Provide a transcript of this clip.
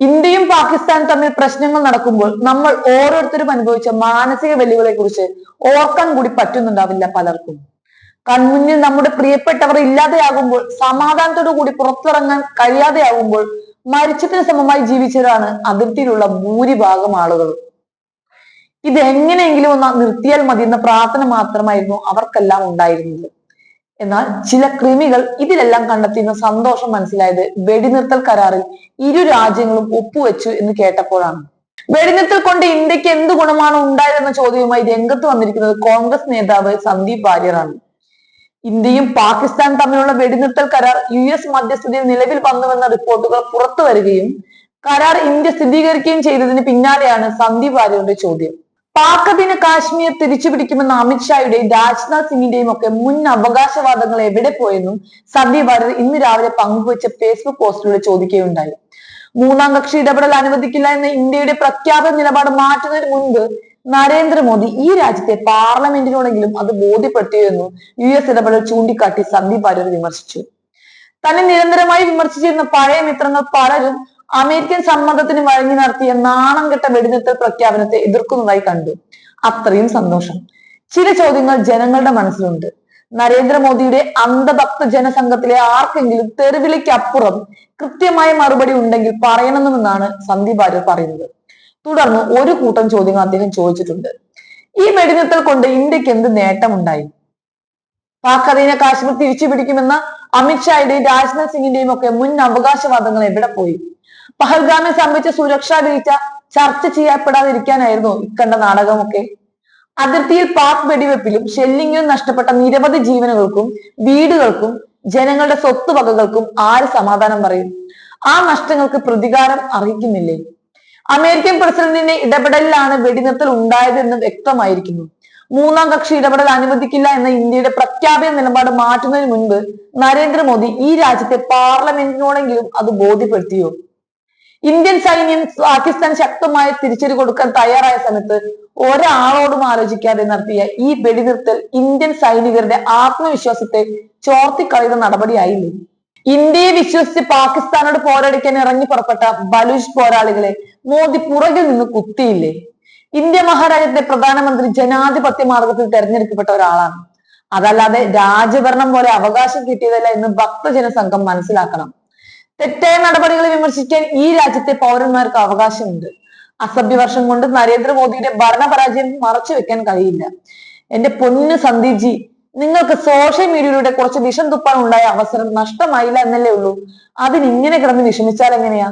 ഇന്ത്യയും പാകിസ്ഥാനും തമ്മിൽ പ്രശ്നങ്ങൾ നടക്കുമ്പോൾ നമ്മൾ ഓരോരുത്തരും അനുഭവിച്ച മാനസിക വെല്ലുവിളിയെ കുറിച്ച് ഓർക്കാൻ കൂടി പറ്റുന്നുണ്ടാവില്ല പലർക്കും. കൺമുന്നിൽ നമ്മുടെ പ്രിയപ്പെട്ടവർ ഇല്ലാതെയാകുമ്പോൾ സമാധാനത്തോടു കൂടി പുറത്തിറങ്ങാൻ കഴിയാതെയാകുമ്പോൾ മരിച്ചതിന് സമമായി ജീവിച്ചവരാണ് അതിർത്തിയിലുള്ള ഭൂരിഭാഗം ആളുകൾ. ഇതെങ്ങനെയെങ്കിലും ഒന്ന് നിർത്തിയാൽ മതി എന്ന പ്രാർത്ഥന മാത്രമായിരുന്നു അവർക്കെല്ലാം ഉണ്ടായിരുന്നത്. എന്നാൽ ചില കൃമികൾ ഇതിലെല്ലാം കണ്ടെത്തിയിരുന്ന സന്തോഷം മനസ്സിലായത് വെടിനിർത്തൽ കരാറിൽ ഇരു രാജ്യങ്ങളും ഒപ്പുവെച്ചു എന്ന് കേട്ടപ്പോഴാണ്. വെടിനിർത്തൽ കൊണ്ട് ഇന്ത്യയ്ക്ക് എന്ത് ഗുണമാണ് ഉണ്ടായതെന്ന ചോദ്യവുമായി രംഗത്ത് വന്നിരിക്കുന്നത് കോൺഗ്രസ് നേതാവ് സന്ദീപ് വാര്യറാണ്. ഇന്ത്യയും പാകിസ്ഥാൻ തമ്മിലുള്ള വെടിനിർത്തൽ കരാർ യു എസ് മധ്യസ്ഥതയിൽ നിലവിൽ വന്നുവെന്ന റിപ്പോർട്ടുകൾ പുറത്തു വരികയും കരാർ ഇന്ത്യ സ്ഥിരീകരിക്കുകയും ചെയ്തതിന് പിന്നാലെയാണ് സന്ദീപ് വാര്യരുടെ ചോദ്യം. പാക് അധീന കാശ്മീർ തിരിച്ചുപിടിക്കുമെന്ന അമിത്ഷായുടെയും രാജ്നാഥ് സിംഗിന്റെയും ഒക്കെ മുൻ അവകാശവാദങ്ങൾ എവിടെ പോയെന്നും സന്ദീപ് ഭാരത് ഇന്ന് രാവിലെ പങ്കുവച്ച ഫേസ്ബുക്ക് പോസ്റ്റിലൂടെ ചോദിക്കുകയുണ്ടായി. മൂന്നാം കക്ഷി ഇടപെടൽ അനുവദിക്കില്ല എന്ന ഇന്ത്യയുടെ പ്രഖ്യാപന നിലപാട് മാറ്റുന്നതിന് മുൻപ് നരേന്ദ്രമോദി ഈ രാജ്യത്തെ പാർലമെന്റിനോടെങ്കിലും അത് ബോധ്യപ്പെടുത്തിയെന്നും യു എസ് ഇടപെടൽ ചൂണ്ടിക്കാട്ടി സന്ദീപ് ആര്യർ വിമർശിച്ചു. തന്നെ നിരന്തരമായി വിമർശിച്ചിരുന്ന പഴയ മിത്രങ്ങൾ പലരും അമേരിക്കൻ സമ്മതത്തിന് വഴങ്ങി നടത്തിയ നാണം കെട്ട വെടിനിർത്തൽ പ്രഖ്യാപനത്തെ എതിർക്കുന്നതായി കണ്ടു. അത്രയും സന്തോഷം. ചില ചോദ്യങ്ങൾ ജനങ്ങളുടെ മനസ്സിലുണ്ട്. നരേന്ദ്രമോദിയുടെ അന്ധഭക്ത ജനസംഘത്തിലെ ആർക്കെങ്കിലും തെരുവിളിക്കപ്പുറം കൃത്യമായ മറുപടി ഉണ്ടെങ്കിൽ പറയണമെന്നാണ് സന്ദീപ് ആര്യർ പറയുന്നത്. തുടർന്ന് ഒരു കൂട്ടം ചോദ്യങ്ങൾ അദ്ദേഹം ചോദിച്ചിട്ടുണ്ട്. ഈ വെടിനിർത്തൽ കൊണ്ട് ഇന്ത്യയ്ക്ക് എന്ത് നേട്ടമുണ്ടായി? പാക് അധീന കാശ്മീർ തിരിച്ചു പിടിക്കുമെന്ന അമിത്ഷായുടെയും രാജ്നാഥ് സിംഗിന്റെയും ഒക്കെ മുൻ അവകാശവാദങ്ങൾ എവിടെ പോയി? പഹൽഗാമിൽ സംഭവിച്ച സുരക്ഷാ വീഴ്ച ചർച്ച ചെയ്യപ്പെടാതിരിക്കാനായിരുന്നു ഇക്കണ്ട നാടകമൊക്കെ. അതിർത്തിയിൽ പാക് വെടിവെപ്പിലും ഷെല്ലിങ്ങിലും നഷ്ടപ്പെട്ട നിരവധി ജീവനുകൾക്കും വീടുകൾക്കും ജനങ്ങളുടെ സ്വത്ത് വകകൾക്കും ആര് സമാധാനം പറയും? ആ നഷ്ടങ്ങൾക്ക് പ്രതികാരം അർഹിക്കുന്നില്ലേ അമേരിക്കൻ പ്രസിഡന്റിന്റെ ഇടപെടലിലാണ് വെടിനിർത്തൽ ഉണ്ടായതെന്ന് വ്യക്തമായിരിക്കുന്നു. മൂന്നാം കക്ഷി ഇടപെടൽ അനുവദിക്കില്ല എന്ന ഇന്ത്യയുടെ പ്രഖ്യാപന നിലപാട് മാറ്റുന്നതിന് മുൻപ് നരേന്ദ്രമോദി ഈ രാജ്യത്തെ പാർലമെന്റിനോടെങ്കിലും അത് ബോധ്യപ്പെടുത്തിയോ? ഇന്ത്യൻ സൈന്യം പാകിസ്ഥാൻ ശക്തമായ തിരിച്ചടി കൊടുക്കാൻ തയ്യാറായ സമയത്ത് ഒരാളോടും ആലോചിക്കാതെ നടത്തിയ ഈ വെടിനിർത്തൽ ഇന്ത്യൻ സൈനികരുടെ ആത്മവിശ്വാസത്തെ ചോർത്തിക്കളയുന്ന നടപടിയായില്ലേ ഇന്ത്യയെ വിശ്വസിച്ച് പാകിസ്ഥാനോട് പോരടിക്കാൻ ഇറങ്ങി പുറപ്പെട്ട ബലൂച്ച് പോരാളികളെ മോദി പുറകിൽ നിന്ന് കുത്തിയില്ലേ? ഇന്ത്യ മഹാരാജ്യത്തെ പ്രധാനമന്ത്രി ജനാധിപത്യ മാർഗത്തിൽ തെരഞ്ഞെടുക്കപ്പെട്ട ഒരാളാണ്. അതല്ലാതെ രാജഭരണം പോലെ അവകാശം കിട്ടിയതല്ല എന്ന് ഭക്തജന സംഘം മനസ്സിലാക്കണം. തെറ്റായ നടപടികളെ വിമർശിക്കാൻ ഈ രാജ്യത്തെ പൗരന്മാർക്ക് അവകാശമുണ്ട്. അസഭ്യവർഷം കൊണ്ട് നരേന്ദ്രമോദിയുടെ ഭരണപരാജയം മറച്ചു വെക്കാൻ കഴിയില്ല. എന്റെ പൊന്നു സന്ദീപ് ജി നിങ്ങൾക്ക് സോഷ്യൽ മീഡിയയിലൂടെ കുറച്ച് വിഷം തുപ്പാൻ ഉണ്ടായ അവസരം നഷ്ടമായില്ല എന്നല്ലേ ഉള്ളൂ. അതിനിങ്ങനെ കിടന്ന് വിഷമിച്ചാൽ എങ്ങനെയാ?